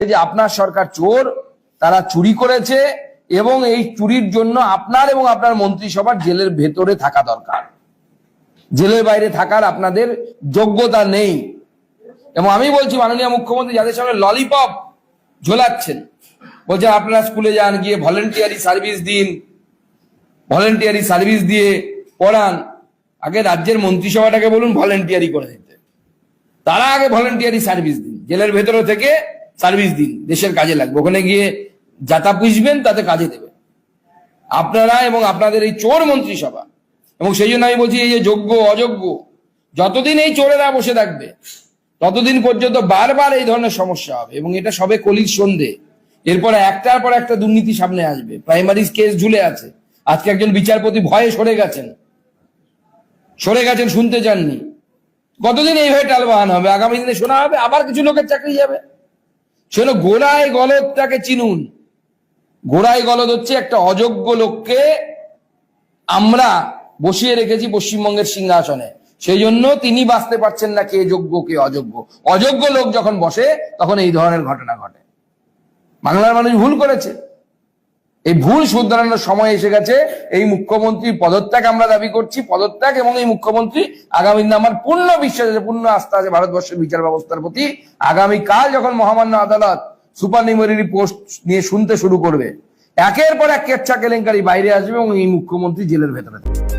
যে আপনার সরকার চোর, তারা চুরি করেছে এবং এই চুরির জন্য আপনার এবং আপনার মন্ত্রিসভার জেলের ভেতরে থাকা দরকার। জেলের বাইরে থাকার আপনাদের যোগ্যতা নেই। এবং আমি বলছি, মাননীয় মুখ্যমন্ত্রী যাদের সঙ্গে ললিপপ ঝোলাচ্ছেন, বলছে, আপনারা স্কুলে যান, গিয়ে ভলেন্টিয়ারি সার্ভিস দিন, ভলেন্টিয়ারি সার্ভিস দিয়ে পড়ান। আগে রাজ্যের মন্ত্রিসভাটাকে বলুন, ভলেন্টিয়ারি করে দিতে। তারা আগে ভলেন্টিয়ারি সার্ভিস দিন, জেলের ভেতরে থেকে সার্ভিস দিন, দেশের কাজে লাগবে। ওখানে গিয়ে যাতা পুষবেন, তাতে কাজে দেবে আপনারা এবং আপনাদের এই চোর মন্ত্রিসভা এবং সেই জন্য আমি বলছি, এই যে যোগ্য, অযোগ্য, যতদিন এই চোরেরা বসে থাকবে, ততদিন পর্যন্ত বারবার এই ধরনের সমস্যা হবে। এবং এটা সবে কলির সন্ধে। এরপরে একটার পর একটা দুর্নীতি সামনে আসবে। প্রাইমারি কেস ঝুলে আছে। আজকে একজন বিচারপতি ভয়ে সরে গেছেন। সরে গেছেন, শুনতে চাননি। কতদিন এইভাবে টালবাহান হবে? আগামী দিনে শোনা হবে, আবার কিছু লোকের চাকরি যাবে। সেজন্য গোড়ায় গলদটাকে চিনুন। গোড়ায় গলদ হচ্ছে একটা অযোগ্য লোককে আমরা বসিয়ে রেখেছি পশ্চিমবঙ্গের সিংহাসনে। সেই জন্য তিনি বাঁচতে পারছেন না কে যোগ্য, কে অযোগ্য। অযোগ্য লোক যখন বসে, তখন এই ধরনের ঘটনা ঘটে। বাংলার মানুষ ভুল করেছে। এই ভুল শুধরানোর সময় এসে গেছে। এই মুখ্যমন্ত্রী পদত্যাগ আমরা দাবি করছি। পদত্যাগ এবং এই মুখ্যমন্ত্রী আগামী দিন আমার পূর্ণ বিশ্বাস আছে, পূর্ণ আস্থা আছে ভারতবর্ষের বিচার ব্যবস্থার প্রতি। আগামী কাল যখন মহামান্য আদালত সুপার নিউমারি পোস্ট নিয়ে শুনতে শুরু করবে, একের পর এক কেচ্ছা কেলেঙ্কারি বাইরে আসবে এবং এই মুখ্যমন্ত্রী জেলের ভেতরে থাকবে।